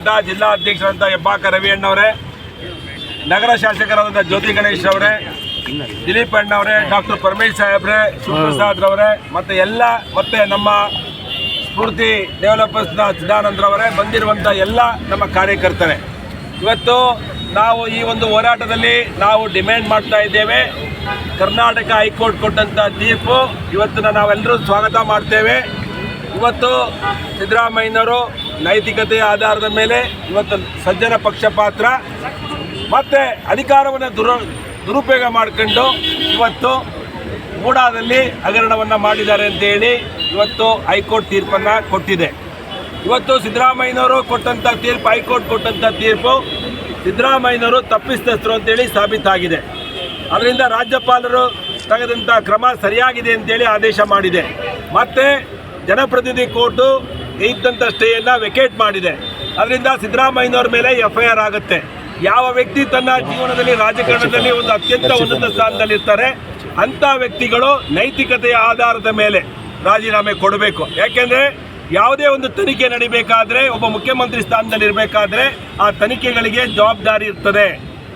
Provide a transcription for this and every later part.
ಜಿಲ್ಲಾ ಜಿಲ್ಲಾ ಅಧ್ಯಕ್ಷರಾದಂಥ ಹೆಬ್ಬಾಕ ರವಿ ಅಣ್ಣವರೇ, ನಗರ ಶಾಸಕರಾದಂಥ ಜ್ಯೋತಿ ಗಣೇಶ್ ಅವರೇ, ದಿಲೀಪ್ ಅಣ್ಣವರೇ, ಡಾಕ್ಟರ್ ಪರಮೇಶ್ ಸಾಹೇಬ್ರೆ, ಶಿವಪ್ರಸಾದ್ ರವರೇ ಮತ್ತು ಎಲ್ಲ, ಮತ್ತೆ ನಮ್ಮ ಸ್ಫೂರ್ತಿ ಡೆವಲಪರ್ಸ್ನ ಚಿದಾನಂದ್ರವರೇ ಬಂದಿರುವಂಥ ಎಲ್ಲ ನಮ್ಮ ಕಾರ್ಯಕರ್ತರೇ. ಇವತ್ತು ನಾವು ಈ ಒಂದು ಹೋರಾಟದಲ್ಲಿ ನಾವು ಡಿಮ್ಯಾಂಡ್ ಮಾಡ್ತಾ ಇದ್ದೇವೆ. ಕರ್ನಾಟಕ ಹೈಕೋರ್ಟ್ ಕೊಟ್ಟಂಥ ತೀರ್ಪು. ಇವತ್ತನ್ನು ನಾವೆಲ್ಲರೂ ಸ್ವಾಗತ ಮಾಡ್ತೇವೆ. ಇವತ್ತು ಸಿದ್ದರಾಮಯ್ಯನವರು ನೈತಿಕತೆಯ ಆಧಾರದ ಮೇಲೆ ಇವತ್ತು ಸಜ್ಜನ ಪಕ್ಷಪಾತ್ರ ಮತ್ತು ಅಧಿಕಾರವನ್ನು ದುರ ದುರುಪಯೋಗ ಮಾಡಿಕೊಂಡು ಇವತ್ತು ಮೂಡಾದಲ್ಲಿ ಹಗರಣವನ್ನು ಮಾಡಿದ್ದಾರೆ ಅಂತೇಳಿ ಇವತ್ತು ಹೈಕೋರ್ಟ್ ತೀರ್ಪನ್ನು ಕೊಟ್ಟಿದೆ. ಇವತ್ತು ಸಿದ್ದರಾಮಯ್ಯನವರು ಕೊಟ್ಟಂಥ ತೀರ್ಪು, ಹೈಕೋರ್ಟ್ ಕೊಟ್ಟಂಥ ತೀರ್ಪು ಸಿದ್ದರಾಮಯ್ಯನವರು ತಪ್ಪಿಸ್ತಸ್ಥರು ಅಂತೇಳಿ ಸಾಬೀತಾಗಿದೆ. ಅದರಿಂದ ರಾಜ್ಯಪಾಲರು ತೆಗೆದಂಥ ಕ್ರಮ ಸರಿಯಾಗಿದೆ ಅಂತೇಳಿ ಆದೇಶ ಮಾಡಿದೆ. ಮತ್ತು ಜನಪ್ರತಿನಿಧಿ ಕೋರ್ಟು ಇದ್ದಂಥ ಸ್ಟೇಯನ್ನು ವೆಕೇಟ್ ಮಾಡಿದೆ. ಅದರಿಂದ ಸಿದ್ದರಾಮಯ್ಯನವ್ರ ಮೇಲೆ ಎಫ್ ಐ ಆರ್ ಆಗುತ್ತೆ. ಯಾವ ವ್ಯಕ್ತಿ ತನ್ನ ಜೀವನದಲ್ಲಿ ರಾಜಕಾರಣದಲ್ಲಿ ಒಂದು ಅತ್ಯಂತ ಉನ್ನತ ಸ್ಥಾನದಲ್ಲಿರ್ತಾರೆ, ಅಂಥ ವ್ಯಕ್ತಿಗಳು ನೈತಿಕತೆಯ ಆಧಾರದ ಮೇಲೆ ರಾಜೀನಾಮೆ ಕೊಡಬೇಕು. ಯಾಕೆಂದರೆ ಯಾವುದೇ ಒಂದು ತನಿಖೆ ನಡಿಬೇಕಾದ್ರೆ, ಒಬ್ಬ ಮುಖ್ಯಮಂತ್ರಿ ಸ್ಥಾನದಲ್ಲಿ ಇರಬೇಕಾದ್ರೆ ಆ ತನಿಖೆಗಳಿಗೆ ಜವಾಬ್ದಾರಿ ಇರ್ತದೆ.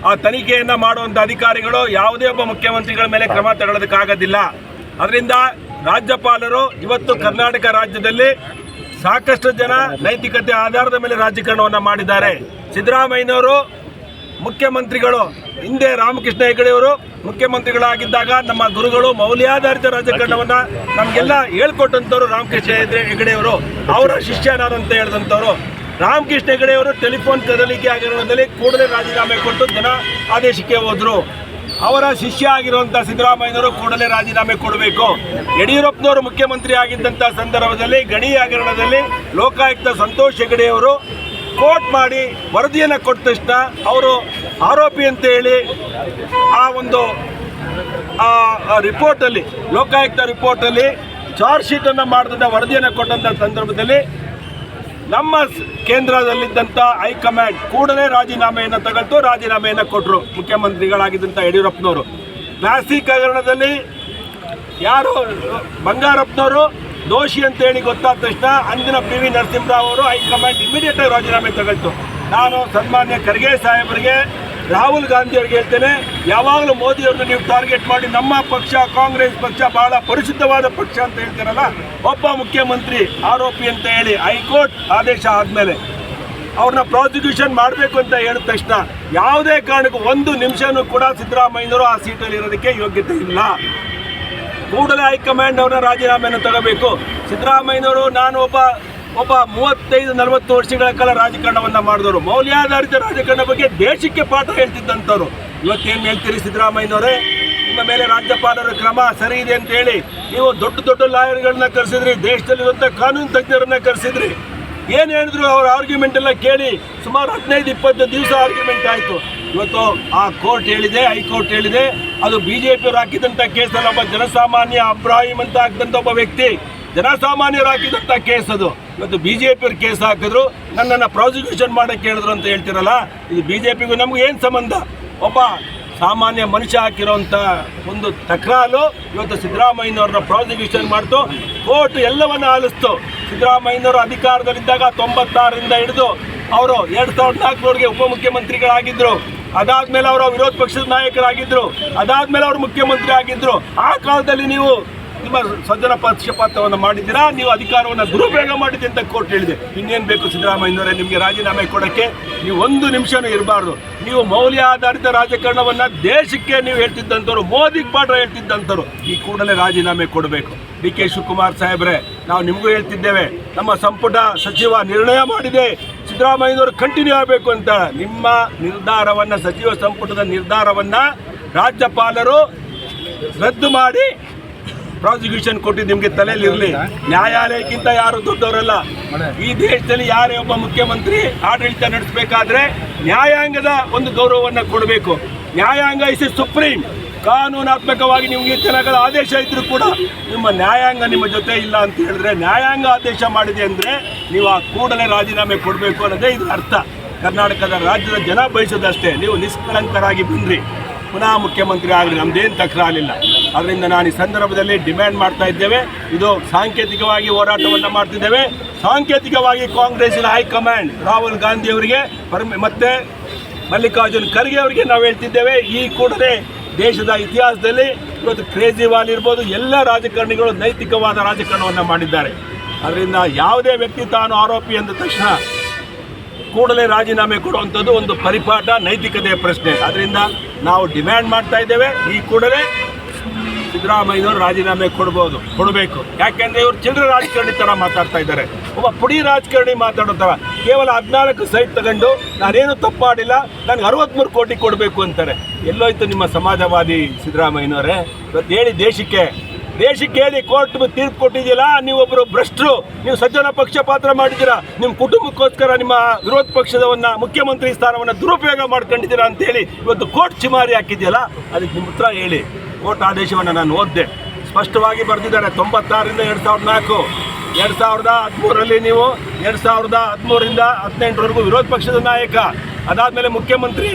ಆ ತನಿಖೆಯನ್ನು ಮಾಡುವಂಥ ಅಧಿಕಾರಿಗಳು ಯಾವುದೇ ಒಬ್ಬ ಮುಖ್ಯಮಂತ್ರಿಗಳ ಮೇಲೆ ಕ್ರಮ ತಗೊಳ್ಳೋದಕ್ಕಾಗೋದಿಲ್ಲ. ಅದರಿಂದ ರಾಜ್ಯಪಾಲರು ಇವತ್ತು ಕರ್ನಾಟಕ ರಾಜ್ಯದಲ್ಲಿ ಸಾಕಷ್ಟು ಜನ ನೈತಿಕತೆ ಆಧಾರದ ಮೇಲೆ ರಾಜಕಾರಣವನ್ನು ಮಾಡಿದ್ದಾರೆ. ಸಿದ್ದರಾಮಯ್ಯನವರು ಮುಖ್ಯಮಂತ್ರಿಗಳು, ಹಿಂದೆ ರಾಮಕೃಷ್ಣ ಹೆಗಡೆಯವರು ಮುಖ್ಯಮಂತ್ರಿಗಳಾಗಿದ್ದಾಗ ನಮ್ಮ ಗುರುಗಳು ಮೌಲ್ಯಾಧಾರಿತ ರಾಜಕಾರಣವನ್ನ ನಮಗೆಲ್ಲ ಹೇಳ್ಕೊಟ್ಟಂಥವ್ರು ರಾಮಕೃಷ್ಣ ಹೆಗ್ಡೆ- ಹೆಗಡೆಯವರು ಅವರ. ಅಂತ ಹೇಳಿದಂಥವ್ರು. ರಾಮಕೃಷ್ಣ ಹೆಗಡೆಯವರು ಟೆಲಿಫೋನ್ ಕದಲಿಕೆ ಹಗರಣದಲ್ಲಿ ಕೂಡಲೇ ರಾಜೀನಾಮೆ ಕೊಟ್ಟು ಜನ ಆದೇಶಕ್ಕೆ ಹೋದ್ರು. ಅವರ ಶಿಷ್ಯ ಆಗಿರುವಂಥ ಸಿದ್ದರಾಮಯ್ಯನವರು ಕೂಡಲೇ ರಾಜೀನಾಮೆ ಕೊಡಬೇಕು. ಯಡಿಯೂರಪ್ಪನವರು ಮುಖ್ಯಮಂತ್ರಿ ಆಗಿದ್ದಂಥ ಸಂದರ್ಭದಲ್ಲಿ, ಗಣಿ ಹಗರಣದಲ್ಲಿ ಲೋಕಾಯುಕ್ತ ಸಂತೋಷ್ ಹೆಗಡೆಯವರು ಕೋರ್ಟ್ ಮಾಡಿ ವರದಿಯನ್ನು ಕೊಟ್ಟ ತಕ್ಷಣ ಅವರು ಆರೋಪಿ ಅಂತ ಹೇಳಿ ಆ ಒಂದು, ಆ ರಿಪೋರ್ಟಲ್ಲಿ ಲೋಕಾಯುಕ್ತ ರಿಪೋರ್ಟಲ್ಲಿ ಚಾರ್ಜ್ ಶೀಟನ್ನು ಮಾಡಿದಂಥ ವರದಿಯನ್ನು ಕೊಟ್ಟಂಥ ಸಂದರ್ಭದಲ್ಲಿ ನಮ್ಮ ಕೇಂದ್ರದಲ್ಲಿದ್ದಂಥ ಹೈಕಮಾಂಡ್ ಕೂಡಲೇ ರಾಜೀನಾಮೆಯನ್ನು ತಗೊಂಡು ರಾಜೀನಾಮೆಯನ್ನು ಕೊಟ್ಟರು ಮುಖ್ಯಮಂತ್ರಿಗಳಾಗಿದ್ದಂಥ ಯಡಿಯೂರಪ್ಪನವರು. ನಾಸಿ ಹಗರಣದಲ್ಲಿ ಯಾರು, ಬಂಗಾರಪ್ಪನವರು, ದೋಷಿ ಅಂತ ಹೇಳಿ ಗೊತ್ತಾದ ತಕ್ಷಣ ಅಂದಿನ ಪಿ ವಿ ನರಸಿಂಹರಾವ್ ಅವರು ಹೈಕಮಾಂಡ್ ಇಮಿಡಿಯೇಟಾಗಿ ರಾಜೀನಾಮೆ ತಗೊಳ್ತು ನಾನು ಸನ್ಮಾನ್ಯ ಖರ್ಗೆ ಸಾಹೇಬರಿಗೆ ರಾಹುಲ್ ಗಾಂಧಿ ಅವ್ರಿಗೆ ಹೇಳ್ತೇನೆ, ಯಾವಾಗಲೂ ಮೋದಿಯವ್ರನ್ನ ನೀವು ಟಾರ್ಗೆಟ್ ಮಾಡಿ, ನಮ್ಮ ಪಕ್ಷ, ಕಾಂಗ್ರೆಸ್ ಪಕ್ಷ ಬಹಳ ಪರಿಶುದ್ಧವಾದ ಪಕ್ಷ ಅಂತ ಹೇಳ್ತಾರಲ್ಲ, ಒಬ್ಬ ಮುಖ್ಯಮಂತ್ರಿ ಆರೋಪಿ ಅಂತ ಹೇಳಿ ಹೈಕೋರ್ಟ್ ಆದೇಶ ಆದಮೇಲೆ ಅವ್ರನ್ನ ಪ್ರಾಸಿಕ್ಯೂಷನ್ ಮಾಡಬೇಕು ಅಂತ ಹೇಳಿದ ತಕ್ಷಣ ಯಾವುದೇ ಕಾರಣಕ್ಕೂ ಒಂದು ನಿಮಿಷನೂ ಕೂಡ ಸಿದ್ದರಾಮಯ್ಯನವರು ಆ ಸೀಟಲ್ಲಿ ಇರೋದಕ್ಕೆ ಯೋಗ್ಯತೆ ಇಲ್ಲ. ಕೂಡಲೇ ಹೈಕಮಾಂಡ್ ಅವರ ರಾಜೀನಾಮೆಯನ್ನು ತಗೋಬೇಕು. ಸಿದ್ದರಾಮಯ್ಯನವರು, ನಾನು ಒಬ್ಬ ಒಬ್ಬ ಮೂವತ್ತೈದು, ನಲವತ್ತು ವರ್ಷಗಳ ಕಾಲ ರಾಜಕಾರಣವನ್ನು ಮಾಡಿದವರು. ಮೌಲ್ಯಾಧಾರಿತ ರಾಜಕಾರಣ ಬಗ್ಗೆ ದೇಶಕ್ಕೆ ಪಾಠ ಹೇಳ್ತಿದ್ದಂಥವ್ರು. ಇವತ್ತೇನು ಹೇಳ್ತೀರಿ ಸಿದ್ದರಾಮಯ್ಯನವರೇ? ನಿಮ್ಮ ಮೇಲೆ ರಾಜ್ಯಪಾಲರ ಕ್ರಮ ಸರಿ ಇದೆ ಅಂತ ಹೇಳಿ ನೀವು ದೊಡ್ಡ ದೊಡ್ಡ ಲಾಯರ್ಗಳನ್ನ ಕರೆಸಿದ್ರಿ ದೇಶದಲ್ಲಿರುವಂಥ ಕಾನೂನು ತಜ್ಞರನ್ನ ಕರೆಸಿದ್ರಿ. ಏನು ಹೇಳಿದ್ರು ಅವ್ರ ಆರ್ಗ್ಯುಮೆಂಟ್ ಎಲ್ಲ ಕೇಳಿ ಸುಮಾರು ಹದಿನೈದು, ಇಪ್ಪತ್ತು ದಿವಸ ಆರ್ಗ್ಯುಮೆಂಟ್ ಆಯಿತು. ಇವತ್ತು ಆ ಕೋರ್ಟ್ ಹೇಳಿದೆ, ಹೈಕೋರ್ಟ್ ಹೇಳಿದೆ. ಅದು ಬಿ ಜೆ ಪಿಯವರು ಹಾಕಿದಂಥ ಕೇಸಲ್ಲಿ. ಒಬ್ಬ ಜನಸಾಮಾನ್ಯ ಅಬ್ರಾಹಿಂ ಅಂತ ಹಾಕಿದಂಥ ಒಬ್ಬ ವ್ಯಕ್ತಿ ಜನಸಾಮಾನ್ಯರು ಹಾಕಿದಂಥ ಕೇಸ್ ಅದು. ಇವತ್ತು ಬಿ ಜೆ ಪಿಯವ್ರು ಕೇಸ್ ಹಾಕಿದ್ರು, ನನ್ನನ್ನು ಪ್ರಾಸಿಕ್ಯೂಷನ್ ಮಾಡಕ್ಕೆ ಹೇಳಿದ್ರು ಅಂತ ಹೇಳ್ತಿರಲ್ಲ, ಇದು ಬಿ ಜೆ ಪಿಗೂ ನಮ್ಗೆ ಏನು ಸಂಬಂಧ? ಒಬ್ಬ ಸಾಮಾನ್ಯ ಮನುಷ್ಯ ಹಾಕಿರೋಂಥ ಒಂದು ತಕರಾರು ಇವತ್ತು ಸಿದ್ದರಾಮಯ್ಯನವ್ರನ್ನ ಪ್ರಾಸಿಕ್ಯೂಷನ್ ಮಾಡ್ತು, ಕೋರ್ಟ್ ಎಲ್ಲವನ್ನ ಆಲಿಸ್ತು. ಸಿದ್ದರಾಮಯ್ಯನವರು ಅಧಿಕಾರದಲ್ಲಿದ್ದಾಗ ತೊಂಬತ್ತಾರರಿಂದ ಹಿಡಿದು ಅವರು ಎರಡು ಸಾವಿರದ ನಾಲ್ಕರವರೆಗೆ ಉಪಮುಖ್ಯಮಂತ್ರಿಗಳಾಗಿದ್ದರು ಅದಾದ್ಮೇಲೆ ಅವರು ವಿರೋಧ ಪಕ್ಷದ ನಾಯಕರಾಗಿದ್ದರು ಅದಾದ್ಮೇಲೆ ಅವರು ಮುಖ್ಯಮಂತ್ರಿ ಆಗಿದ್ದರು ಆ ಕಾಲದಲ್ಲಿ ನೀವು ನಿಮ್ಮ ಸಜ್ಜನ ಪಕ್ಷಪಾತವನ್ನು ಮಾಡಿದ್ದೀರಾ? ನೀವು ಅಧಿಕಾರವನ್ನು ದುರುಪಯೋಗ ಮಾಡಿದ್ದೆ ಅಂತ ಕೋರ್ಟ್ ಹೇಳಿದೆ. ಇನ್ನೇನು ಬೇಕು ಸಿದ್ದರಾಮಯ್ಯನವರೇ, ನಿಮಗೆ ರಾಜೀನಾಮೆ ಕೊಡೋಕ್ಕೆ ನೀವು ಒಂದು ನಿಮಿಷನೂ ಇರಬಾರ್ದು. ನೀವು ಮೌಲ್ಯ ಆಧಾರಿತ ರಾಜಕಾರಣವನ್ನು ದೇಶಕ್ಕೆ ನೀವು ಹೇಳ್ತಿದ್ದಂಥವ್ರು, ಮೋದಿಗೆ ಪಾಠ ಹೇಳ್ತಿದ್ದಂಥವ್ರು, ಈ ಕೂಡಲೇ ರಾಜೀನಾಮೆ ಕೊಡಬೇಕು. ಡಿ ಕೆ ಶಿವಕುಮಾರ್ ಸಾಹೇಬ್ರೆ, ನಾವು ನಿಮಗೂ ಹೇಳ್ತಿದ್ದೇವೆ, ನಮ್ಮ ಸಂಪುಟ ಸಚಿವ ನಿರ್ಣಯ ಮಾಡಿದೆ. ಸಿದ್ದರಾಮಯ್ಯನವರು ಕಂಟಿನ್ಯೂ ಆಗಬೇಕು ಅಂತ. ನಿಮ್ಮ ನಿರ್ಧಾರವನ್ನು, ಸಚಿವ ಸಂಪುಟದ ನಿರ್ಧಾರವನ್ನು ರಾಜ್ಯಪಾಲರು ರದ್ದು ಮಾಡಿ ಪ್ರಾಸಿಕ್ಯೂಷನ್ ಕೊಟ್ಟಿದ್ದು ನಿಮಗೆ ತಲೆಯಲ್ಲಿ ಇರಲಿ. ನ್ಯಾಯಾಲಯಕ್ಕಿಂತ ಯಾರು ದೊಡ್ಡವರಲ್ಲ. ಈ ದೇಶದಲ್ಲಿ ಯಾರೇ ಒಬ್ಬ ಮುಖ್ಯಮಂತ್ರಿ ಆಡಳಿತ ನಡೆಸಬೇಕಾದ್ರೆ ನ್ಯಾಯಾಂಗದ ಒಂದು ಗೌರವವನ್ನು ಕೊಡಬೇಕು. ನ್ಯಾಯಾಂಗ ಇಸ್ ಸುಪ್ರೀಂ ಕಾನೂನಾತ್ಮಕವಾಗಿ ನಿಮಗೆ ಜನಗಳ ಆದೇಶ ಇದ್ರು ಕೂಡ ನಿಮ್ಮ ನ್ಯಾಯಾಂಗ ನಿಮ್ಮ ಜೊತೆ ಇಲ್ಲ ಅಂತ ಹೇಳಿದ್ರೆ ನ್ಯಾಯಾಂಗ ಆದೇಶ ಮಾಡಿದೆ ಅಂದರೆ ನೀವು ಆ ಕೂಡಲೇ ರಾಜೀನಾಮೆ ಕೊಡಬೇಕು ಅನ್ನೋದೇ ಇದು ಅರ್ಥ. ಕರ್ನಾಟಕದ ರಾಜ್ಯದ ಜನ ಬಯಸೋದಷ್ಟೇ. ನೀವು ನಿಷ್ಕಳಂಕರಾಗಿ ಬಂದ್ರಿ ಪುನಃ ಮುಖ್ಯಮಂತ್ರಿ ಆಗಲಿ ನಮ್ದೇನು ತಕರಾಲಿಲ್ಲ ಅದರಿಂದ ನಾನು ಈ ಸಂದರ್ಭದಲ್ಲಿ ಡಿಮ್ಯಾಂಡ್ ಮಾಡ್ತಾ ಇದ್ದೇವೆ. ಇದು ಸಾಂಕೇತಿಕವಾಗಿ ಹೋರಾಟವನ್ನು ಮಾಡ್ತಿದ್ದೇವೆ. ಸಾಂಕೇತಿಕವಾಗಿ ಕಾಂಗ್ರೆಸ್ಸಿನ ಹೈಕಮಾಂಡ್ ರಾಹುಲ್ ಗಾಂಧಿ ಅವರಿಗೆ, ಪರಮ, ಮತ್ತೆ ಮಲ್ಲಿಕಾರ್ಜುನ್ ಖರ್ಗೆ ಅವರಿಗೆ ನಾವು ಹೇಳ್ತಿದ್ದೇವೆ. ಈ ಕೂಡಲೇ ದೇಶದ ಇತಿಹಾಸದಲ್ಲಿ ಇವತ್ತು ಕೇಜ್ರಿವಾಲ್ ಇರ್ಬೋದು. ಎಲ್ಲ ರಾಜಕಾರಣಿಗಳು ನೈತಿಕವಾದ ರಾಜಕಾರಣವನ್ನು ಮಾಡಿದ್ದಾರೆ. ಅದರಿಂದ ಯಾವುದೇ ವ್ಯಕ್ತಿ ತಾನು ಆರೋಪಿ ಅಂದ ತಕ್ಷಣ ಕೂಡಲೇ ರಾಜೀನಾಮೆ ಕೊಡುವಂಥದ್ದು ಒಂದು ಪರಿಪಾಠ, ನೈತಿಕತೆಯ ಪ್ರಶ್ನೆ. ಅದರಿಂದ ನಾವು ಡಿಮ್ಯಾಂಡ್ ಮಾಡ್ತಾ ಇದ್ದೇವೆ. ಈ ಕೂಡಲೇ ಸಿದ್ದರಾಮಯ್ಯನವರು ರಾಜೀನಾಮೆ ಕೊಡ್ಬೋದು, ಕೊಡಬೇಕು. ಯಾಕೆಂದ್ರೆ ಇವರು ಚಿಲ್ಲರೆ ರಾಜಕಾರಣಿ ಥರ ಮಾತಾಡ್ತಾ ಇದ್ದಾರೆ. ಒಬ್ಬ ಪುಡಿ ರಾಜಕಾರಣಿ ಮಾತಾಡೋ ಥರ ಕೇವಲ ಹದಿನಾಲ್ಕು ಸೈಟ್ ತಗೊಂಡು ನಾನೇನು ತಪ್ಪಾಡಿಲ್ಲ, ನನಗೆ ಅರವತ್ತ್ಮೂರು ಕೋಟಿ ಕೊಡಬೇಕು ಅಂತಾರೆ. ಎಲ್ಲೋಯ್ತು ನಿಮ್ಮ ಸಮಾಜವಾದಿ ಸಿದ್ದರಾಮಯ್ಯನವರೇ? ಇವತ್ತು ಹೇಳಿ ದೇಶಕ್ಕೆ. ದೇಶಕ್ಕೆ ಹೇಳಿ ಕೋರ್ಟ್ ತೀರ್ಪು ಕೊಟ್ಟಿದ್ದೀರಾ? ನೀವೊಬ್ಬರು ಭ್ರಷ್ಟರು. ನೀವು ಸಜ್ಜನ ಪಕ್ಷಪಾತ್ರ ಮಾಡಿದ್ದೀರಾ? ನಿಮ್ಮ ಕುಟುಂಬಕ್ಕೋಸ್ಕರ ನಿಮ್ಮ ವಿರೋಧ ಪಕ್ಷದವನ್ನ, ಮುಖ್ಯಮಂತ್ರಿ ಸ್ಥಾನವನ್ನು ದುರುಪಯೋಗ ಮಾಡ್ಕೊಂಡಿದ್ದೀರಾ ಅಂತೇಳಿ ಇವತ್ತು ಕೋರ್ಟ್ ಚಿಮಾರಿ ಹಾಕಿದೆಯಲ್ಲ ಅದಕ್ಕೆ ನಿಮ್ಮ ಹೇಳಿ. ಕೋರ್ಟ್ ಆದೇಶವನ್ನು ನಾನು ಓದಿದೆ. ಸ್ಪಷ್ಟವಾಗಿ ಬರೆದಿದ್ದಾರೆ, ತೊಂಬತ್ತಾರರಿಂದ ಎರಡು ಸಾವಿರದ ನಾಲ್ಕು. ಎರಡು ಸಾವಿರದ ಹದಿಮೂರರಲ್ಲಿ ನೀವು ಎರಡು ಸಾವಿರದ ಹದಿಮೂರರಿಂದ ಹದಿನೆಂಟರವರೆಗೂ ವಿರೋಧ ಪಕ್ಷದ ನಾಯಕ, ಅದಾದಮೇಲೆ ಮುಖ್ಯಮಂತ್ರಿ.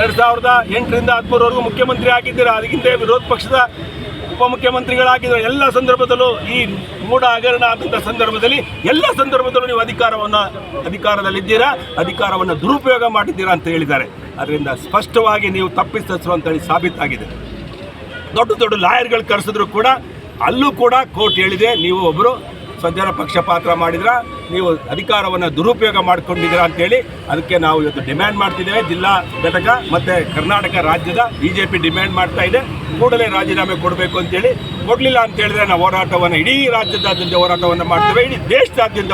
ಎರಡು ಸಾವಿರದ ಎಂಟರಿಂದ ಹದಿಮೂರವರೆಗೂ ಮುಖ್ಯಮಂತ್ರಿ ಆಗಿದ್ದೀರಾ? ಅದಕ್ಕಿಂತ ವಿರೋಧ ಪಕ್ಷದ ಉಪಮುಖ್ಯಮಂತ್ರಿಗಳಾಗಿದ್ದರು? ಎಲ್ಲ ಸಂದರ್ಭದಲ್ಲೂ ಈ ಮೂಢ ಹಗರಣ ಆದಂಥ ಸಂದರ್ಭದಲ್ಲಿ ಎಲ್ಲ ಸಂದರ್ಭದಲ್ಲೂ ನೀವು ಅಧಿಕಾರವನ್ನು, ಅಧಿಕಾರದಲ್ಲಿದ್ದೀರಾ? ಅಧಿಕಾರವನ್ನು ದುರುಪಯೋಗ ಮಾಡಿದ್ದೀರಾ ಅಂತ ಹೇಳಿದ್ದಾರೆ. ಅದರಿಂದ ಸ್ಪಷ್ಟವಾಗಿ ನೀವು ತಪ್ಪಿಸ್ತರು ಅಂತೇಳಿ ಸಾಬೀತಾಗಿದೆ. ದೊಡ್ಡ ದೊಡ್ಡ ಲಾಯರ್ಗಳು ಕರೆಸಿದ್ರು ಕೂಡ ಅಲ್ಲೂ ಕೂಡ ಕೋರ್ಟ್ ಹೇಳಿದೆ, ನೀವು ಒಬ್ಬರು ಸಜ್ಜನ ಪಕ್ಷಪಾತ್ರ ಮಾಡಿದ್ರ, ನೀವು ಅಧಿಕಾರವನ್ನು ದುರುಪಯೋಗ ಮಾಡಿಕೊಂಡಿದ್ದೀರಾ ಅಂತೇಳಿ ಅದಕ್ಕೆ ನಾವು ಇವತ್ತು ಡಿಮ್ಯಾಂಡ್ ಮಾಡ್ತಿದ್ದೇವೆ. ಜಿಲ್ಲಾ ಘಟಕ ಮತ್ತು ಕರ್ನಾಟಕ ರಾಜ್ಯದ ಬಿ ಜೆ ಪಿ ಡಿಮ್ಯಾಂಡ್ ಮಾಡ್ತಾ ಇದೆ. ಕೂಡಲೇ ರಾಜೀನಾಮೆ ಕೊಡಬೇಕು ಅಂತೇಳಿ. ಕೊಡಲಿಲ್ಲ ಅಂತ ಹೇಳಿದ್ರೆ ನಾವು ಹೋರಾಟವನ್ನು, ಇಡೀ ರಾಜ್ಯದಾದ್ಯಂತ ಹೋರಾಟವನ್ನು ಮಾಡ್ತೇವೆ. ಇಡೀ ದೇಶದಾದ್ಯಂತ